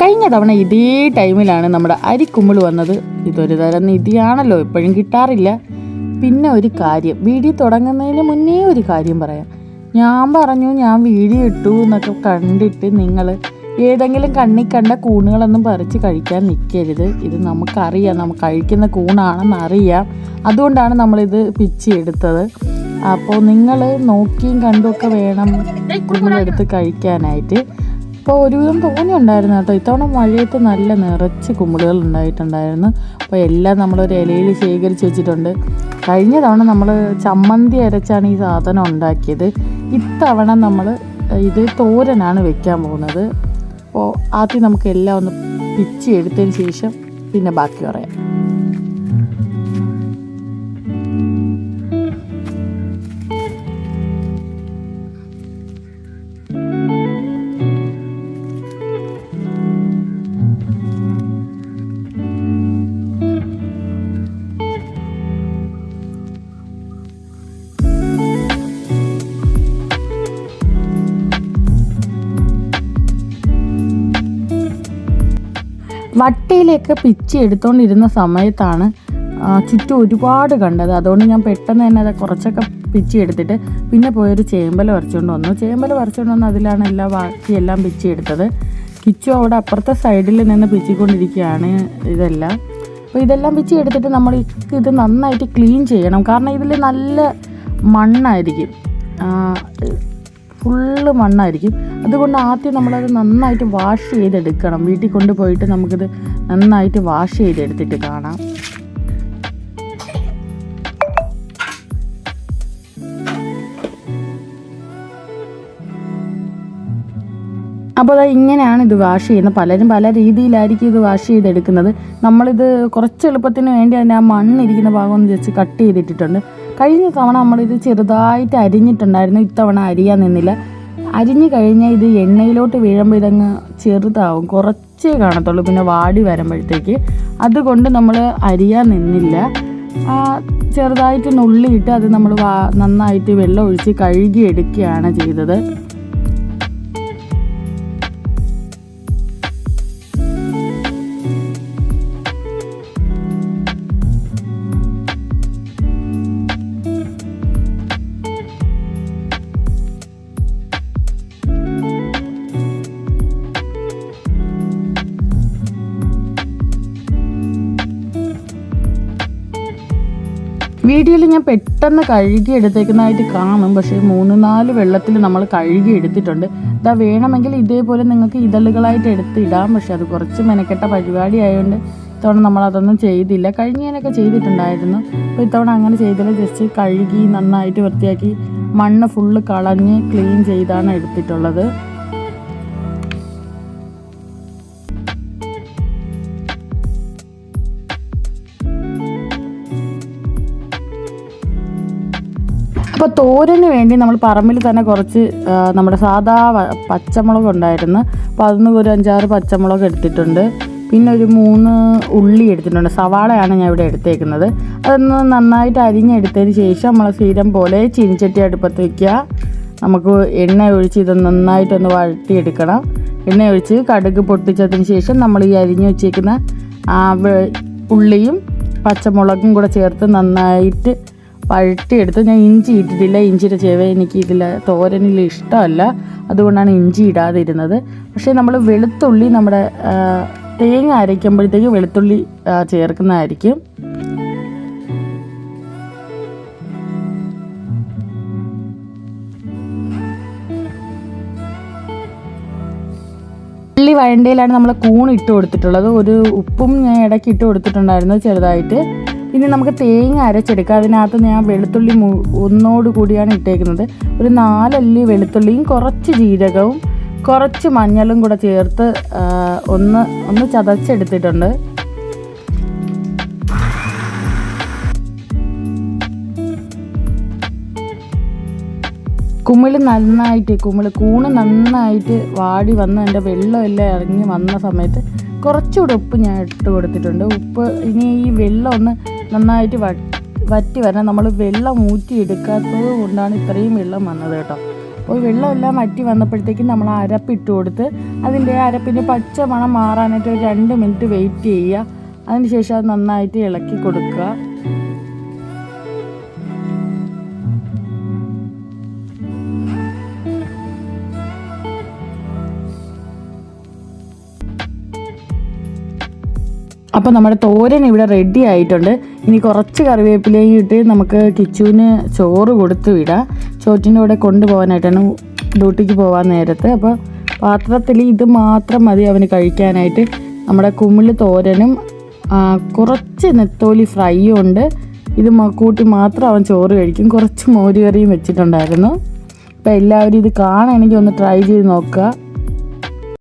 കഴിഞ്ഞ തവണ ഇതേ ടൈമിലാണ് നമ്മുടെ അരിക്കുമ്പിൾ വന്നത്. ഇതൊരു തരം നിധിയാണല്ലോ എപ്പോഴും കിട്ടാറില്ല. പിന്നെ ഒരു കാര്യം വീഡിയോ തുടങ്ങുന്നതിന് മുന്നേ ഒരു കാര്യം പറയാം. ഞാൻ പറഞ്ഞു ഞാൻ വീഡിയോ ഇട്ടു എന്നൊക്കെ കണ്ടിട്ട് നിങ്ങൾ ഏതെങ്കിലും കണ്ണി കണ്ട കൂണുകളൊന്നും പറിച്ച് കഴിക്കാൻ നിൽക്കരുത് ഇത് നമുക്കറിയാം നമുക്ക് കഴിക്കുന്ന കൂണാണെന്ന് അറിയാം. അതുകൊണ്ടാണ് നമ്മളിത് പിച്ചി എടുത്തത്. അപ്പോൾ നിങ്ങൾ നോക്കിയും കണ്ടുമൊക്കെ വേണം കൂണെടുത്ത് കഴിക്കാനായിട്ട്. അപ്പോൾ ഒരുവിധം തോന്നിയുണ്ടായിരുന്നു കേട്ടോ. ഇത്തവണ മഴയത്ത് നല്ല നിറച്ച് കുമ്പിളുകൾ ഉണ്ടായിട്ടുണ്ടായിരുന്നു. അപ്പോൾ എല്ലാം നമ്മളൊരു ഇലയിൽ ശേഖരിച്ച് വെച്ചിട്ടുണ്ട്. കഴിഞ്ഞ തവണ നമ്മൾ ചമ്മന്തി അരച്ചാണ് ഈ സാധനം ഉണ്ടാക്കിയത്. ഇത്തവണ നമ്മൾ ഇത് തോരനാണ് വെക്കാൻ പോകുന്നത്. അപ്പോൾ ആദ്യം നമുക്ക് എല്ലാം ഒന്ന് പിച്ചി എടുത്തതിന് ശേഷം പിന്നെ ബാക്കി പറയാം. വട്ടയിലേക്ക് പിച്ചി എടുത്തുകൊണ്ടിരുന്ന സമയത്താണ് ചുറ്റും ഒരുപാട് കണ്ടത്. അതുകൊണ്ട് ഞാൻ പെട്ടെന്ന് തന്നെ അത് കുറച്ചൊക്കെ പിച്ചി എടുത്തിട്ട് പിന്നെ പോയൊരു ചേമ്പല വരച്ചുകൊണ്ട് വന്നു. ചേമ്പല വരച്ചുകൊണ്ട് വന്ന് അതിലാണ് എല്ലാ ബാക്കി എല്ലാം പിച്ചി എടുത്തത്. കിച്ചു അവിടെ അപ്പുറത്തെ സൈഡിൽ നിന്ന് പിച്ചിക്കൊണ്ടിരിക്കുകയാണ് ഇതെല്ലാം. അപ്പോൾ ഇതെല്ലാം പിച്ചി എടുത്തിട്ട് നമ്മൾ ഇത് നന്നായിട്ട് ക്ലീൻ ചെയ്യണം. കാരണം ഇതിൽ നല്ല മണ്ണായിരിക്കും. ഫുള്ള് മണ്ണായിരിക്കും. അതുകൊണ്ട് ആദ്യം നമ്മളത് നന്നായിട്ട് വാഷ് ചെയ്തെടുക്കണം. വീട്ടിൽ കൊണ്ടുപോയിട്ട് നമുക്കിത് നന്നായിട്ട് വാഷ് ചെയ്തെടുത്തിട്ട് കാണാം. അപ്പോൾ അത് ഇങ്ങനെയാണ് ഇത് വാഷ് ചെയ്യുന്നത്. പലരും പല രീതിയിലായിരിക്കും ഇത് വാഷ് ചെയ്തെടുക്കുന്നത്. നമ്മളിത് കുറച്ച് എളുപ്പത്തിന് വേണ്ടി അതിന്റെ ആ മണ്ണിരിക്കുന്ന ഭാഗം ഒന്ന് ജസ്റ്റ് കട്ട് ചെയ്തിട്ടിട്ടുണ്ട്. കഴിഞ്ഞ തവണ നമ്മളിത് ചെറുതായിട്ട് അരിഞ്ഞിട്ടുണ്ടായിരുന്നു. ഇത്തവണ അരിയാൻ നിന്നില്ല. അരിഞ്ഞു കഴിഞ്ഞാൽ ഇത് എണ്ണയിലോട്ട് വീഴുമ്പോൾ ഇതങ്ങ് ചെറുതാവും. കുറച്ചേ കാണത്തുള്ളൂ. പിന്നെ വാടി വരുമ്പോഴത്തേക്ക്. അതുകൊണ്ട് നമ്മൾ അരിയാൻ നിന്നില്ല. ചെറുതായിട്ട് നുള്ളിയിട്ട് അത് നമ്മൾ നന്നായിട്ട് വെള്ളം ഒഴിച്ച് കഴുകി എടുക്കുകയാണ് ചെയ്തത്. വീഡിയോയിൽ ഞാൻ പെട്ടെന്ന് കഴുകി എടുത്തേക്കുന്നതായിട്ട് കാണും. പക്ഷേ മൂന്ന് നാല് വെള്ളത്തിൽ നമ്മൾ കഴുകി എടുത്തിട്ടുണ്ട്. ഇതാ വേണമെങ്കിൽ ഇതേപോലെ നിങ്ങൾക്ക് ഇതളുകളായിട്ട് എടുത്തിടാം. പക്ഷെ അത് കുറച്ച് മെനക്കെട്ട പരിപാടി ആയതുകൊണ്ട് ഇത്തവണ നമ്മൾ അതൊന്നും ചെയ്തില്ല. കഴിഞ്ഞതിനൊക്കെ ചെയ്തിട്ടുണ്ടായിരുന്നു. അപ്പോൾ ഇത്തവണ അങ്ങനെ ചെയ്തില്ല. ജസ്റ്റ് കഴുകി നന്നായിട്ട് വൃത്തിയാക്കി മണ്ണ് ഫുള്ള് കളഞ്ഞ് ക്ലീൻ ചെയ്താണ് എടുത്തിട്ടുള്ളത്. അപ്പോൾ തോരന് വേണ്ടി നമ്മൾ പറമ്പിൽ തന്നെ കുറച്ച് നമ്മുടെ സാധാ പച്ചമുളക് ഉണ്ടായിരുന്നു. അപ്പോൾ അതിന് ഒരു അഞ്ചാറ് പച്ചമുളക് എടുത്തിട്ടുണ്ട്. പിന്നെ ഒരു മൂന്ന് ഉള്ളി എടുത്തിട്ടുണ്ട്. സവാളയാണ് ഞാൻ ഇവിടെ എടുത്തേക്കുന്നത്. അതൊന്ന് നന്നായിട്ട് അരിഞ്ഞെടുത്തതിന് ശേഷം നമ്മൾ സ്ഥിരം പോലെ ചീനിച്ചട്ടി അടുപ്പത്ത് വയ്ക്കുക നമുക്ക് എണ്ണ ഒഴിച്ച് ഇത് നന്നായിട്ടൊന്ന് വഴട്ടിയെടുക്കണം എണ്ണ ഒഴിച്ച് കടുക് പൊട്ടിച്ചതിന് ശേഷം നമ്മൾ ഈ അരിഞ്ഞു വെച്ചേക്കുന്ന ഉള്ളിയും പച്ചമുളകും കൂടെ ചേർത്ത് നന്നായിട്ട് വഴട്ടിയെടുത്ത് ഞാൻ ഇഞ്ചി ഇട്ടിട്ടില്ല. ഇഞ്ചിയുടെ ചെവ എനിക്ക് ഇതിൽ തോരനിൽ ഇഷ്ടമല്ല. അതുകൊണ്ടാണ് ഇഞ്ചി ഇടാതിരുന്നത്. പക്ഷേ നമ്മൾ വെളുത്തുള്ളി നമ്മുടെ തേങ്ങ അരയ്ക്കുമ്പോഴത്തേക്ക് വെളുത്തുള്ളി ചേർക്കുന്നതായിരിക്കും. ഉള്ളി വഴണ്ടയിലാണ് നമ്മൾ കൂൺ ഇട്ട് കൊടുത്തിട്ടുള്ളത്. ഒരു ഉപ്പും ഞാൻ ഇടയ്ക്ക് ഇട്ട് കൊടുത്തിട്ടുണ്ടായിരുന്നു ചെറുതായിട്ട്. ഇനി നമുക്ക് തേങ്ങ അരച്ചെടുക്കുക അതിനകത്ത് ഞാൻ വെളുത്തുള്ളി ഒന്നോട് കൂടിയാണ് ഇട്ടേക്കുന്നത്. ഒരു നാലല്ലി വെളുത്തുള്ളിയും കുറച്ച് ജീരകവും കുറച്ച് മഞ്ഞളും കൂടെ ചേർത്ത് ഒന്ന് ഒന്ന് ചതച്ചെടുത്തിട്ടുണ്ട്. കുമിൾ നന്നായിട്ട് കുമിൾ കൂണ് നന്നായിട്ട് വാടി വന്ന് വെള്ളം വെള്ളമെല്ലാം ഇറങ്ങി വന്ന സമയത്ത് കുറച്ചുകൂടെ ഉപ്പ് ഞാൻ ഇട്ട് കൊടുത്തിട്ടുണ്ട്. ഉപ്പ് ഇനി ഈ വെള്ളം ഒന്ന് നന്നായിട്ട് വറ്റി വരണം. നമ്മൾ വെള്ളം ഊറ്റി എടുക്കാത്തത് കൊണ്ടാണ് ഇത്രയും വെള്ളം വന്നത് കേട്ടോ. അപ്പോൾ വെള്ളമെല്ലാം വറ്റി വന്നപ്പോഴത്തേക്കും നമ്മൾ അരപ്പിട്ട് കൊടുത്ത് അതിന്റെ അരപ്പിന്റെ പച്ച മണം മാറാനായിട്ട് ഒരു രണ്ട് മിനിറ്റ് വെയിറ്റ് ചെയ്യുക. അതിനുശേഷം അത് നന്നായിട്ട് ഇളക്കി കൊടുക്കുക. അപ്പോൾ നമ്മുടെ തോരൻ ഇവിടെ റെഡി ആയിട്ടുണ്ട്. ഇനി കുറച്ച് കറിവേപ്പിലയും ഇട്ട് നമുക്ക് കിച്ചുവിന് ചോറ് കൊടുത്ത് വിടാം. ചോറ്റിന്റെ കൂടെ കൊണ്ടുപോകാനായിട്ടാണ് ഡ്യൂട്ടിക്ക് പോകാൻ നേരത്ത്. അപ്പോൾ പാത്രത്തിൽ ഇത് മാത്രം മതി അവന് കഴിക്കാനായിട്ട്. നമ്മുടെ കുമിൾ തോരനും കുറച്ച് നെത്തോലി ഫ്രൈയും ഉണ്ട്. ഇത് കൂട്ടി മാത്രം അവൻ ചോറ് കഴിക്കും. കുറച്ച് മോരുകറിയും വെച്ചിട്ടുണ്ടായിരുന്നു. അപ്പോൾ എല്ലാവരും ഇത് കാണുകയാണെങ്കിൽ ഒന്ന് ട്രൈ ചെയ്ത് നോക്കുക.